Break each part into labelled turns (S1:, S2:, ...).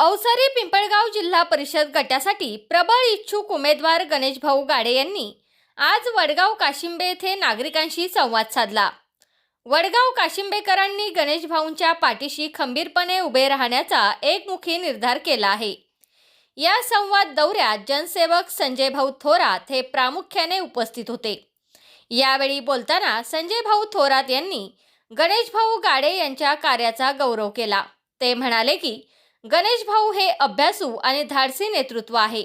S1: अवसरी पिंपळगाव जिल्हा परिषद गटासाठी प्रबळ इच्छुक उमेदवार गणेशभाऊ गाडे यांनी आज वडगाव काशिंबे येथे नागरिकांशी संवाद साधला. वडगाव काशिंबेकरांनी गणेशभाऊंच्या पाठीशी खंबीरपणे उभे राहण्याचा एकमुखी निर्धार केला आहे. या संवाद दौऱ्यात जनसेवक संजय भाऊ थोरात हे प्रामुख्याने उपस्थित होते. यावेळी बोलताना संजय भाऊ थोरात यांनी गणेशभाऊ गाडे यांच्या कार्याचा गौरव केला. ते म्हणाले की गणेश भाऊ हे अभ्यासू आणि धाडसी नेतृत्व आहे.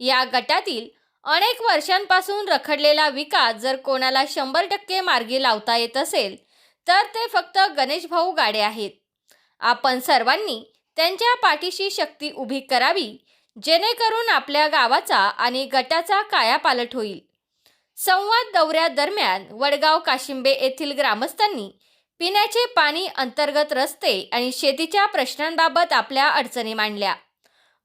S1: या गटातील अनेक वर्षांपासून रखडलेला विकास जर कोणाला शंभर टक्के मार्गी लावता येत असेल तर ते फक्त गणेश भाऊ गाडे आहेत. आपण सर्वांनी त्यांच्या पाठीशी शक्ती उभी करावी जेणेकरून आपल्या गावाचा आणि गटाचा कायापालट होईल. संवाद दौऱ्यादरम्यान वडगाव काशिंबे येथील ग्रामस्थांनी पिण्याचे पाणी अंतर्गत रस्ते आणि शेतीच्या प्रश्नांबाबत आपल्या अडचणी मांडल्या.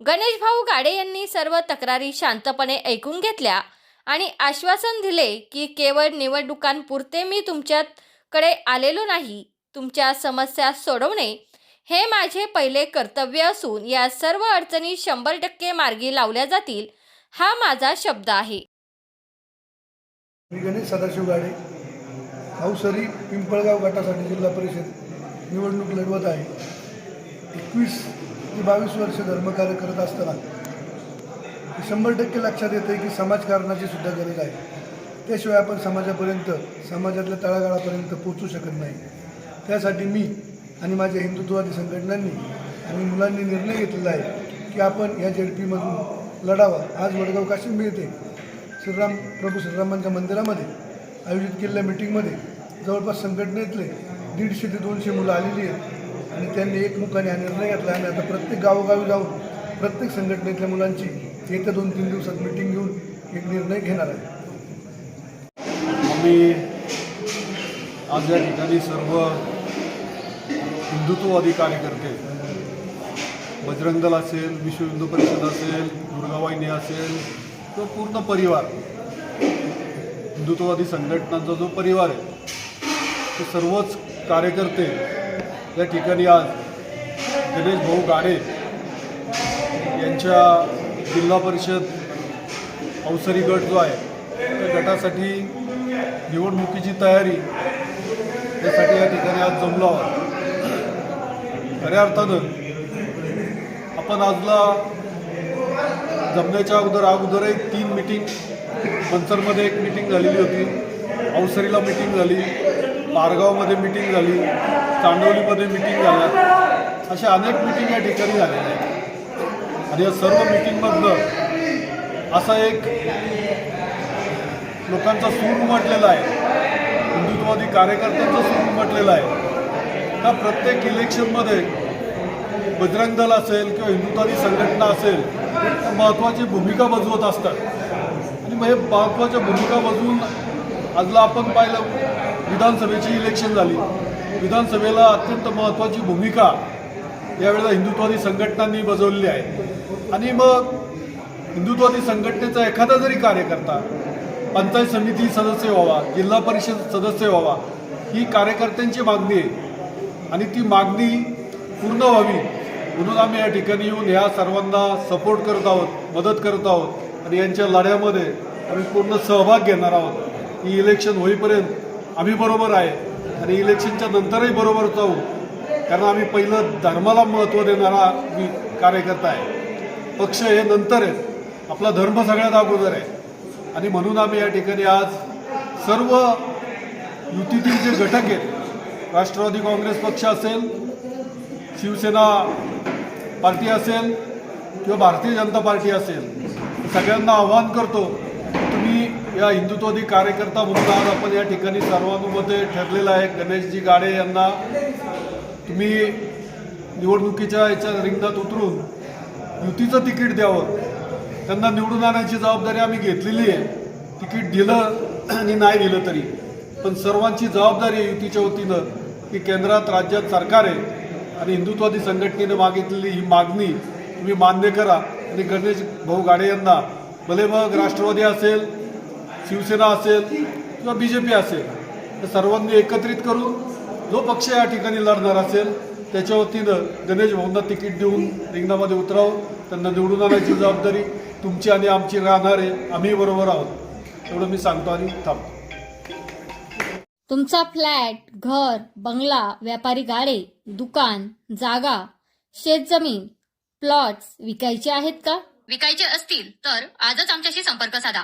S1: गणेश भाऊ गाडे यांनी सर्व तक्रारी शांतपणे ऐकून घेतल्या आणि आश्वासन दिले की केवळ निवडणुकांपुरते मी तुमच्याकडे आलेलो नाही तुमच्या समस्या सोडवणे हे माझे पहिले कर्तव्य असून या सर्व अडचणी शंभर टक्के मार्गी लावल्या जातील हा माझा शब्द आहे.
S2: मी गणेश सदाशिव गाडे. अवसरी पिंपळगाव गटासाठी जिल्हा परिषद निवडणूक लढवत आहे. एकवीस ते बावीस वर्ष धर्मकार्य करत असताना शंभर टक्के लक्षात येतं की समाजकारणाची सुद्धा गरज आहे. त्याशिवाय आपण समाजापर्यंत समाजातल्या तळागाळापर्यंत पोचू शकत नाही. त्यासाठी मी आणि माझ्या हिंदुत्ववादी संघटनांनी आणि मुलांनी निर्णय घेतलेला आहे की आपण या जेडपीमधून लढावा. आज वडगाव काशी मिळते. श्रीराम प्रभू श्रीरामांच्या मंदिरामध्ये आयोजित केलेल्या मिटिंगमध्ये जवळपास संघटनेतले दीडशे ते दोनशे मुलं आलेली आहेत. आणि त्यांनी एकमुखाने हा निर्णय घेतला आणि आता प्रत्येक गावोगावी जाऊन प्रत्येक संघटनेतल्या मुलांची येत्या दोन तीन दिवसात मिटिंग घेऊन एक निर्णय घेणार आहे.
S3: आम्ही आज या ठिकाणी सर्व हिंदुत्ववादी कार्यकर्ते बजरंग दल असेल विश्व हिंदू परिषद असेल दुर्गावाहिनी असेल तो पूर्ण परिवार. हिंदुत्ववादी संघटनांचा जो परिवार आहे ते सर्वच कार्यकर्ते या ठिकाणी आज गणेश भाऊ गाडे यांच्या जिल्हा परिषद अवसरी गट जो आहे त्या गटासाठी निवडणुकीची तयारी त्यासाठी या ठिकाणी आज जमलो आहोत. खऱ्या अर्थानं आपण आजला जमण्याच्या अगोदर अगोदर एक तीन मिटिंग पंचरमध्ये एक मिटिंग झालेली होती. अवसरीला मिटिंग झाली. पारगावमध्ये मिटिंग झाली चांडवलीमध्ये मिटिंग झाल्या. अशा अनेक मिटिंग या ठिकाणी झालेल्या आहेत. आणि या सर्व मिटिंगमधलं असा एक लोकांचा सूर उमटलेला आहे. हिंदुत्ववादी कार्यकर्त्यांचा सूर उमटलेला आहे. का प्रत्येक इलेक्शनमध्ये बजरंग दल असेल किंवा हिंदुत्वादी संघटना असेल महत्त्वाची भूमिका बजवत असतात. आणि मग हे महत्त्वाच्या भूमिका बजवून आजला आपण पाहिलं विधानसभेची इलेक्शन झाली. विधानसभेला अत्यंत महत्त्वाची भूमिका यावेळेला हिंदुत्वादी संघटनांनी बजावलेली आहे. आणि मग हिंदुत्वादी संघटनेचा एखादा जरी कार्यकर्ता पंचायत समिती सदस्य व्हावा जिल्हा परिषद सदस्य व्हावा ही कार्यकर्त्यांची मागणी आहे. आणि ती मागणी पूर्ण व्हावी म्हणून आम्ही या ठिकाणी येऊन ह्या सर्वांना सपोर्ट करत आहोत मदत करत आहोत. आणि यांच्या लढ्यामध्ये आम्ही पूर्ण सहभाग घेणार आहोत. ही इलेक्शन होईपर्यंत आम्ही बरोबर आहे. आणि इलेक्शनच्या नंतरही बरोबर जाऊ. कारण आम्ही पहिलं धर्माला महत्त्व देणारा मी कार्यकर्ता आहे. पक्ष हे नंतर आहे आपला धर्म सगळ्यात अगोदर आहे. आणि म्हणून आम्ही या ठिकाणी आज सर्व युतीतील जे घटक आहेत राष्ट्रवादी काँग्रेस पक्ष असेल शिवसेना पार्टी असेल किंवा भारतीय जनता पार्टी असेल सगळ्यांना आवाहन करतो या हिंदुत्वादी कार्यकर्ता म्हणून आज आपण या ठिकाणी सर्वानुमते ठरलेलं आहे. गणेशजी गाडे यांना तुम्ही निवडणुकीच्या याच्या रिंगणात उतरून युतीचं तिकीट द्यावं. त्यांना निवडून आणण्याची जबाबदारी आम्ही घेतलेली आहे. तिकीट दिलं आणि नाही दिलं तरी. पण सर्वांची जबाबदारी आहे युतीच्या वतीनं की केंद्रात राज्यात सरकार आहे आणि हिंदुत्ववादी संघटनेनं मागितलेली ही मागणी तुम्ही मान्य करा. आणि गणेश भाऊ गाडे यांना भले मग राष्ट्रवादी असेल शिवसेना असेल किंवा बी जे पी असेल तर सर्वांनी एकत्रित करून जो पक्ष या ठिकाणी लढणार असेल त्याच्या वतीनं गणेश भाऊंना तिकीट देऊन रिंगणामध्ये उतरावं त्यांना निवडून आणायची जबाबदारी तुमची आणि आमची राहणार आहे आम्ही बरोबर आहोत. एवढं मी सांगतो आणि थांबतो.
S1: तुमचा फ्लॅट घर बंगला व्यापारी गाडे दुकान जागा शेतजमीन प्लॉट्स विकायचे आहेत का? विकायचे असतील तर आजच आमच्याशी संपर्क साधा.